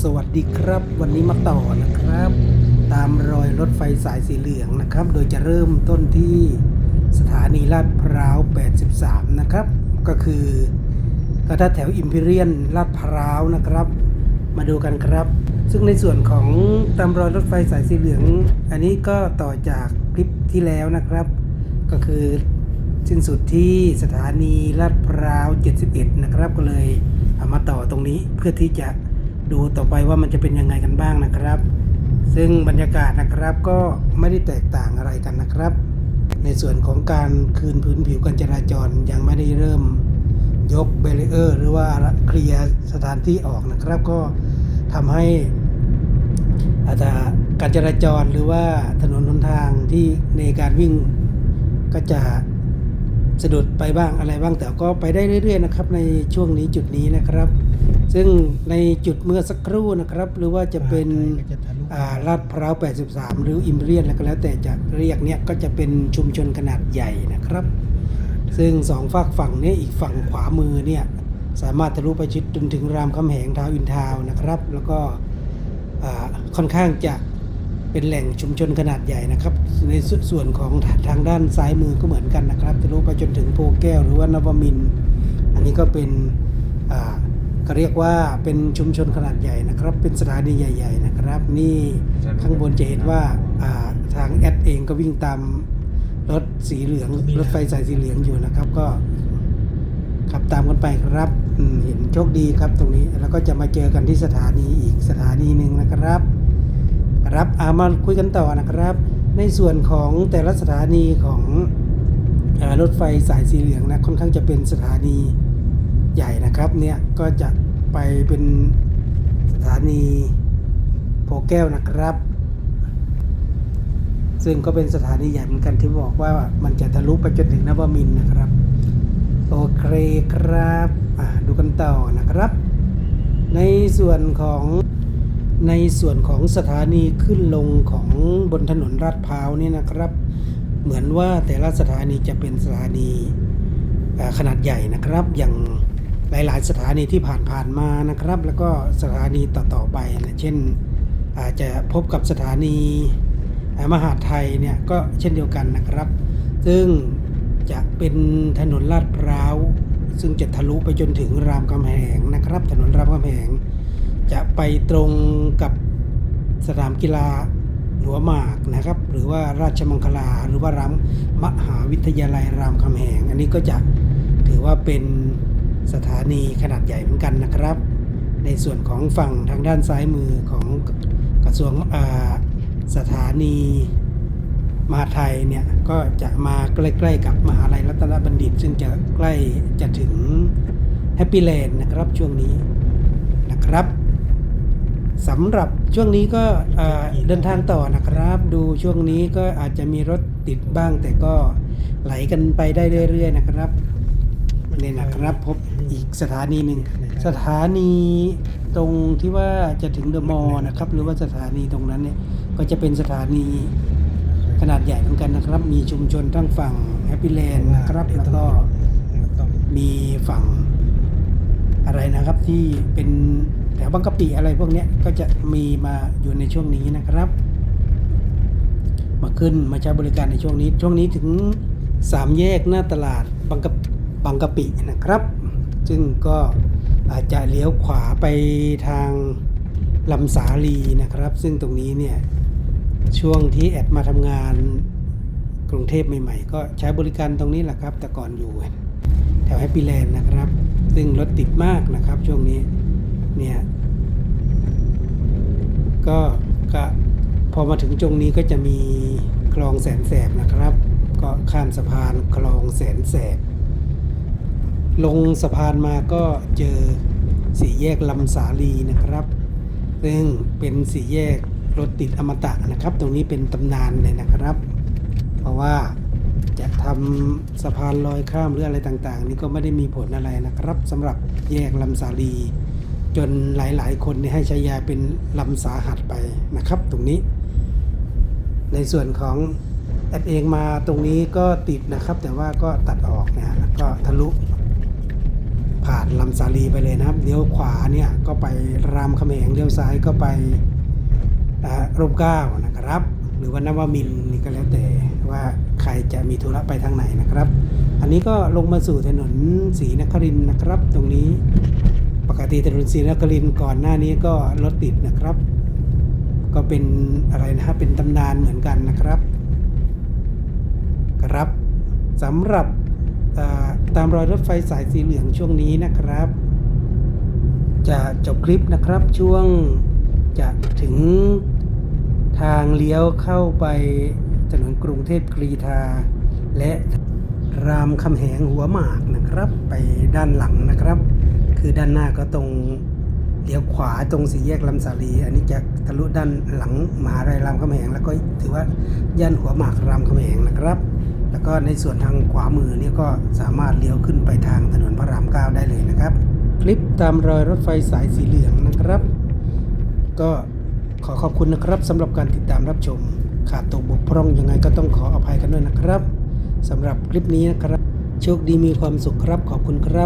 สวัสดีครับ วันนี้มาต่อนะครับ ตามรอยรถไฟสายสีเหลืองนะครับ โดยจะเริ่มต้นที่สถานีลาดพร้าว 83 นะครับ ก็คือก็ถ้าแถวอิมพีเรียนลาดพร้าวนะครับ มาดูกันครับ ซึ่งในส่วนของตามรอยรถไฟสายสีเหลือง อันนี้ก็ต่อจากคลิปที่แล้วนะครับ ก็คือสิ้นสุดที่สถานีลาดพร้าว 71 นะครับ ก็เลยเอามาต่อตรงนี้เพื่อที่จะ ดูต่อไปว่ามันจะเป็นยังไงกันบ้างนะครับ ซึ่งบรรยากาศนะครับก็ไม่ได้แตกต่างอะไรกันนะครับ ในส่วนของการคืนพื้นผิวการจราจรยังไม่ได้เริ่มยกเบรีเออร์ หรือว่าเคลียร์สถานที่ออกนะครับ ก็ทำให้อาจจะการจราจรหรือว่าถนนหนทางที่ในการวิ่งก็จะ สะดุดไปบ้างอะไรบ้างแต่ก็ไปได้เรื่อยๆนะครับในช่วงนี้จุดนี้นะครับ ซึ่งในจุดเมื่อสักครู่นะครับ หรือว่าจะเป็นอ่าลาดพร้าว83 หรืออิมเรียนอะไรก็แล้วแต่จะเรียกเนี่ยก็จะเป็นชุมชนขนาดใหญ่นะครับ ซึ่งสองฝากฝั่งเนี้อีกฝั่งขวามือเนี่ยสามารถทะลุไปชิดจนถึงรามคำแหงทาวน์อินทาวน์นะครับ แล้วก็อ่าค่อนข้างจะ เป็นแหล่งชุมชนขนาดใหญ่นะครับ ในสส่วนของทางด้านซ้ายมือก็เหมือนกันนะครับทะลุไปจนถึงโพแก้วหรือว่านวมินทร์อันนี้ก็เป็นอ่าก็เรียกว่าเป็นชุมชนขนาดใหญ่นะครับ เป็นสถานีใหญ่ ๆ นะครับ นี่ข้างบนจะเห็นว่าอ่าทางแอดเองก็วิ่งตามรถสีเหลืองรถไฟสายสีเหลืองอยู่นะครับ ก็ขับตามกันไปครับอืมเห็นโชคดีครับตรงนี้แล้วก็จะมาเจอกันที่สถานีอีกสถานีหนึ่งนะครับ ครับอามาคุยกันต่อนะครับ ในส่วนของแต่ละสถานีของอรถไฟสายสีเหลืองนะค่อนข้างจะเป็นสถานีใหญ่นะครับเนี่ยก็จะไปเป็นสถานีโพแก้วนะครับ ซึ่งก็เป็นสถานีใหญ่เหมือนกันที่บอกว่ามันจะทะลุไปจนถึงนวมินนะครับโอเคครับดูกันต่อนะครับ ในส่วนของ ในส่วนของสถานีขึ้นลงของบนถนนลาดพร้าวนี่นะครับ เหมือนว่าแต่ละสถานีจะเป็นสถานีขนาดใหญ่นะครับ อย่างหลาย ๆ สถานีที่ผ่านๆมานะครับ แล้วก็สถานีต่อๆไปนะเช่นอาจจะพบกับสถานีมหาดไทยเนี่ยก็เช่นเดียวกันนะครับ ซึ่งจะเป็นถนนลาดพร้าว ซึ่งจะทะลุไปจนถึงรามคำแหงนะครับ ถนนรามคำแหง จะไปตรงกับสนามกีฬาหัวหมากนะครับ หรือว่าราชมังคลาหรือว่ารามมหาวิทยาลัยรามคำแหง อันนี้ก็จะถือว่าเป็นสถานีขนาดใหญ่เหมือนกันนะครับ ในส่วนของฝั่งทางด้านซ้ายมือของกระทรวงสถานีมหาไทยเนี่ยก็จะมาใกล้ๆกับมหาลัยรัตนบัณฑิต ซึ่งจะใกล้จะถึงแฮปปี้แลนด์นะครับช่วงนี้นะครับ สำหรับช่วงนี้ก็เดินทางต่อนะครับ ดูช่วงนี้ก็อาจจะมีรถติดบ้าง แต่ก็ไหลกันไปได้เรื่อย ๆ นะครับนี่นะครับพบอีกสถานีหนึ่งสถานีตรงที่ว่าจะถึงเดอะมอลล์นะครับ หรือว่าสถานีตรงนั้นเนี่ยก็จะเป็นสถานีขนาดใหญ่เหมือนกันนะครับ มีชุมชนทั้งฝั่งแฮปปี้แลนด์นะครับแล้วก็มีฝั่งอะไรนะครับที่เป็น ถวบางกะปิอะไรพวกนี้ก็จะมีมาอยู่ในช่วงนี้นะครับ มาขึ้นมาใช้บริการในช่วงนี้ ช่วงนี้ถึงสามแยกหน้าตลาดบางกะบางกะปินะครับ ซึ่งก็อาจจะเลี้ยวขวาไปทางลำสาลีนะครับ ซึ่งตรงนี้เนี่ยช่วงที่แอดมาทำงานกรุงเทพใหม่ๆ ก็ใช้บริการตรงนี้แหละครับ แต่ก่อนอยู่แถวแฮปปี้แลนด์นะครับ ซึ่งรถติดมากนะครับช่วงนี้ เนี่ยก็ก็พอมาถึงตรงนี้ก็จะมีคลองแสนแสบนะครับ ก็ข้ามสะพานคลองแสนแสบ ลงสะพานมาก็เจอสี่แยกลำสาลีนะครับ ซึ่งเป็นสี่แยกรถติดอมตะนะครับ ตรงนี้เป็นตำนานเลยนะครับ เพราะว่าจะทำสะพานลอยข้ามหรืออะไรต่างๆ นี่ก็ไม่ได้มีผลอะไรนะครับสำหรับแยกลำสาลี จนหลายๆ คนเนี่ยให้ฉายาเป็นลำสาหัสไปนะครับ ตรงนี้ ในส่วนของแอดเองมาตรงนี้ก็ติดนะครับ แต่ว่าก็ตัดออกนะฮะก็ทะลุผ่านลำสาลีไปเลยนะครับเลี้ยวขวาเนี่ยก็ไปรามคำแหงเลี้ยวซ้ายก็ไปร่มเก้านะครับ หรือว่านวมินนี่ก็แล้วแต่ว่าใครจะมีธุระไปทางไหนนะครับ อันนี้ก็ลงมาสู่ถนนศรีนครินนะครับ ตรงนี้ ติถนนศรีนครินก่อนหน้านี้ก็รถติดนะครับ ก็เป็นอะไรนะฮะเป็นตำนานเหมือนกันนะครับ ครับสำหรับตามรอยรถไฟสายสีเหลืองช่วงนี้นะครับ จะจบคลิปนะครับช่วงจะถึงทางเลี้ยวเข้าไปถนนกรุงเทพกรีธา และรามคำแหงหัวหมากนะครับ ไปด้านหลังนะครับ คือด้านหน้าก็ตรงเลี้ยวขวาตรงสี่แยกลำสาลี อันนี้จะทะลุด้านหลังมหาลัยรามคำแหงแล้วก็ถือว่าย่านหัวหมากรามคำแหงนะครับ แล้วก็ในส่วนทางขวามือนี่ก็สามารถเลี้ยวขึ้นไปทางถนนพระรามเก้าได้เลยนะครับ คลิปตามรอยรถไฟสายสีเหลืองนะครับ ก็ขอขอบคุณนะครับสำหรับการติดตามรับชม ขาดตกบกพร่องยังไงก็ต้องขออภัยกันด้วยนะครับสำหรับคลิปนี้นะครับ โชคดีมีความสุขครับขอบคุณครับ